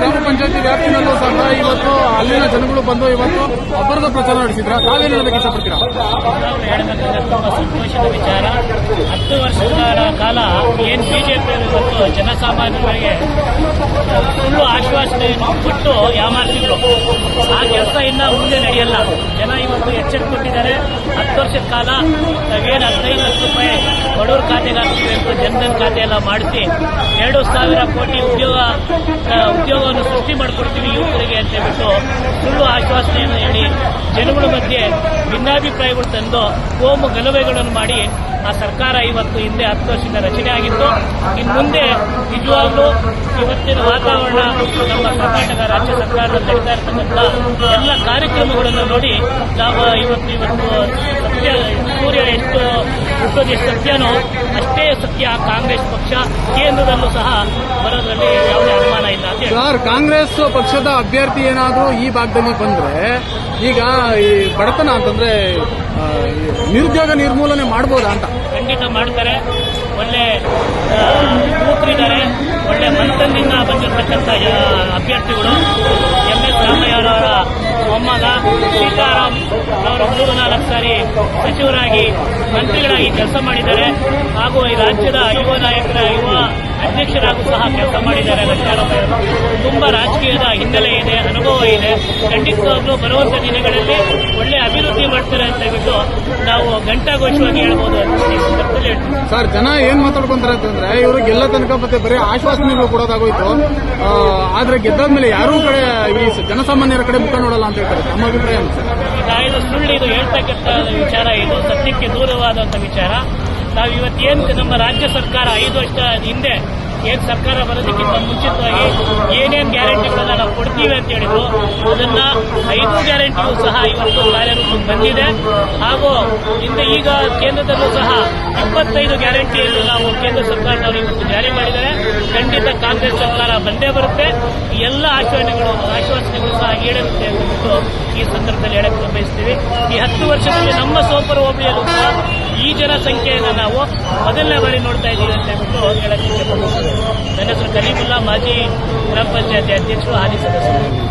ಗ್ರಾಮ ಪಂಚಾಯತಿ ವ್ಯಾಪ್ತಿನಲ್ಲೂ ಸಹ ಇವತ್ತು ಅಲ್ಲಿನ ಜನಗಳು ಬಂದು ಇವತ್ತು ಅಪರದ ಪ್ರಚಾರ ನಡೆಸಿದ್ರ. ತಾವೇನು ಹೇಳೋದಕ್ಕೆ ಇಷ್ಟಪಡ್ತೀರಾ? ಸಂತೋಷದ ವಿಚಾರ. ಹತ್ತು ವರ್ಷಗಳ ಕಾಲ ಏನ್ ಬಿಜೆಪಿ ಇವತ್ತು ಜನಸಾಮಾನ್ಯರಿಗೆ ಸುಳ್ಳು ಬಿಟ್ಟು ಯಾಮಾರಿಸಿದ್ರು ಆ ಕೆಲಸ ಇನ್ನ ಮುಂದೆ ನಡೆಯಲ್ಲ. ಜನ ಇವತ್ತು ಎಚ್ಚೆತ್ತುಕೊಂಡಿದ್ದಾರೆ. ಹತ್ತು ವರ್ಷದ ಕಾಲ ನಾವೇನು ಹದಿನೈದು ಲಕ್ಷ ರೂಪಾಯಿ ಬಡವ್ರ ಖಾತೆಗೆ ಅಂತ ಜನಧನ್ ಖಾತೆ ಎಲ್ಲ ಮಾಡಿಸಿ ಎರಡು ಸಾವಿರ ಕೋಟಿ ಉದ್ಯೋಗ ಉದ್ಯೋಗವನ್ನು ಸೃಷ್ಟಿ ಮಾಡಿಕೊಡ್ತೀವಿ ಯುವಕರಿಗೆ ಅಂತ ಹೇಳ್ಬಿಟ್ಟು ಸುಳ್ಳು ಆಶ್ವಾಸನೆಯನ್ನು ಹೇಳಿ ಜನಗಳ ಮಧ್ಯೆ ಭಿನ್ನಾಭಿಪ್ರಾಯಗಳು ತಂದು ಕೋಮು ಗಲಭೆಗಳನ್ನು ಮಾಡಿ ಆ ಸರ್ಕಾರ ಇವತ್ತು ಹಿಂದೆ ಹತ್ತು ವರ್ಷದ ರಚನೆ ಆಗಿತ್ತು. ಇನ್ನು ಮುಂದೆ ನಿಜವಾಗ್ಲೂ ಇವತ್ತಿನ ವಾತಾವರಣ ನಮ್ಮ ಕರ್ನಾಟಕ ರಾಜ್ಯ ಸರ್ಕಾರದಲ್ಲಿ ನಡೀತಾ ಇರ್ತಕ್ಕಂಥ ಎಲ್ಲ ಕಾರ್ಯಕ್ರಮಗಳನ್ನು ನೋಡಿ ನಾವು ಇವತ್ತು ಇವತ್ತು ಸತ್ಯ, ಸೂರ್ಯ ಎಷ್ಟು ಹುಟ್ಟೋದು ಎಷ್ಟು ಸತ್ಯನೋ ಅಷ್ಟೇ ಸತ್ಯ ಕಾಂಗ್ರೆಸ್ ಪಕ್ಷ ಕೇಂದ್ರದಲ್ಲೂ ಸಹ ಬರೋದರಲ್ಲಿ ಯಾವುದೇ ಸರ್ ಕಾಂಗ್ರೆಸ್ ಪಕ್ಷದ ಅಭ್ಯರ್ಥಿ ಏನಾದರೂ ಈ ಭಾಗದಲ್ಲಿ ಬಂದ್ರೆ ಈಗ ಈ ಬಡತನ ಅಂತಂದ್ರೆ ನಿರುದ್ಯೋಗ ನಿರ್ಮೂಲನೆ ಮಾಡ್ಬೋದಾ ಅಂತ? ಖಂಡಿತ ಮಾಡ್ತಾರೆ. ಒಳ್ಳೆ ಆ, ಯುವಕರಿದ್ದಾರೆ ಒಳ್ಳೆ ಮನಸ್ಸಿನಿಂದ ಬಂದಿರತಕ್ಕಂಥ ಅಭ್ಯರ್ಥಿಗಳು. ಎಂ. ಎಸ್. ರಾಮಯ್ಯರವರ ಮೊಮ್ಮಗ ಸೀತಾರಾಮ್ ಅವರು ಮೂರು ನಾಲ್ಕು ಸಾರಿ ಸಚಿವರಾಗಿ ಮಂತ್ರಿಗಳಾಗಿ ಕೆಲಸ ಮಾಡಿದ್ದಾರೆ. ಹಾಗೂ ಈ ರಾಜ್ಯದ ಯುವ ನಾಯಕರ ಯುವ ಅಧ್ಯಕ್ಷರಾಗೂ ಸಹ ಕೆಲಸ ಮಾಡಿದ್ದಾರೆ ಲಕ್ಷ್ಮಣರಾಮಯ್ಯರು ತುಂಬಾ ರಾಜಕೀಯದ ಹಿನ್ನೆಲೆ ಇದೆ ಅನುಭವ ಇದೆ. ಖಂಡಿತವಾಗ್ಲೂ ಬರುವಂತ ದಿನಗಳಲ್ಲಿ ಒಳ್ಳೆ ಅಭಿವೃದ್ಧಿ ಮಾಡ್ತಾರೆ ಅಂತ ಹೇಳ್ಬಿಟ್ಟು ನಾವು ಘಂಟಾಘೋಷವಾಗಿ ಹೇಳ್ಬೋದು ಸರ್ ಜನ ಏನ್ ಮಾತಾಡ್ಕೊಂತಾರೆ ಅಂತಂದ್ರೆ ಇವರು ಗೆಲ್ಲ ತನಕ ಮತ್ತೆ ಬರೀ ಆಶ್ವಾಸನೆಗಳು ಕೊಡೋದಾಗೋಯ್ತು. ಆದ್ರೆ ಗೆದ್ದಾದ್ಮೇಲೆ ಯಾರೂ ಕಡೆ ಈ ಜನಸಾಮಾನ್ಯರ ಕಡೆ ಮುಖ ನೋಡಲ್ಲ ಅಂತ ಹೇಳ್ತಾರೆ. ನಮ್ಮ ಅಭಿಪ್ರಾಯ ಇದು ಸುಳ್ಳು ಇದು ಹೇಳ್ತಕ್ಕಂಥ ವಿಚಾರ ಇದು ಸತ್ಯಕ್ಕೆ ದೂರವಾದಂಥ ವಿಚಾರ. ನಾವು ಇವತ್ತೇನು ನಮ್ಮ ರಾಜ್ಯ ಸರ್ಕಾರ ಐದು ವರ್ಷ ಹಿಂದೆ ಏನ್ ಸರ್ಕಾರ ಬರೋದಕ್ಕಿಂತ ಮುಂಚಿತವಾಗಿ ಏನೇನು ಗ್ಯಾರಂಟಿಗಳನ್ನ ನಾವು ಕೊಡ್ತೀವಿ ಅಂತ ಹೇಳಿದ್ರು, ಅದನ್ನ ಐದು ಗ್ಯಾರಂಟಿಯೂ ಸಹ ಇವತ್ತು ಕಾರ್ಯರೂಪಕ್ಕೆ ಬಂದಿದೆ. ಹಾಗೂ ಇಂದ ಈಗ ಕೇಂದ್ರದಲ್ಲೂ ಸಹ ಇಪ್ಪತ್ತೈದು ಗ್ಯಾರಂಟಿಯನ್ನು ನಾವು ಕೇಂದ್ರ ಸರ್ಕಾರದವರು ಇವತ್ತು ಜಾರಿ ಮಾಡಿದ್ದಾರೆ. ಖಂಡಿತ ಕಾಂಗ್ರೆಸ್ ಸರ್ಕಾರ ಬಂದೇ ಬರುತ್ತೆ. ಎಲ್ಲ ಆಶ್ವಾಸನೆಗಳು ಆಶ್ವಾಸನೆಗಳು ಸಹ ಈಡೇರುತ್ತೆ ಅಂತ ಈ ಸಂದರ್ಭದಲ್ಲಿ ಹೇಳಕ್ಕೆ ಬಯಸ್ತೀವಿ ಈ ಹತ್ತು ವರ್ಷದಲ್ಲಿ ನಮ್ಮ ಸೋಪರ್ ಹೋಬಳಿಯಲ್ಲೂ ಸಹ ಈ ಜನಸಂಖ್ಯೆಯನ್ನು ನಾವು ಮೊದಲನೇ ಬಾರಿ ನೋಡ್ತಾ ಇದ್ದೀವಿ ಅಂತ ಹೇಳ್ಬಿಟ್ಟು ಹೇಳಕ್ಕೆ ನನ್ನ ಹೆಸರು ಕಲೀಮುಲ್ಲಾ ಮಾಜಿ ಗ್ರಾಮ ಪಂಚಾಯತಿ ಅಧ್ಯಕ್ಷರು ಹಾಲಿ ಸದಸ್ಯರು.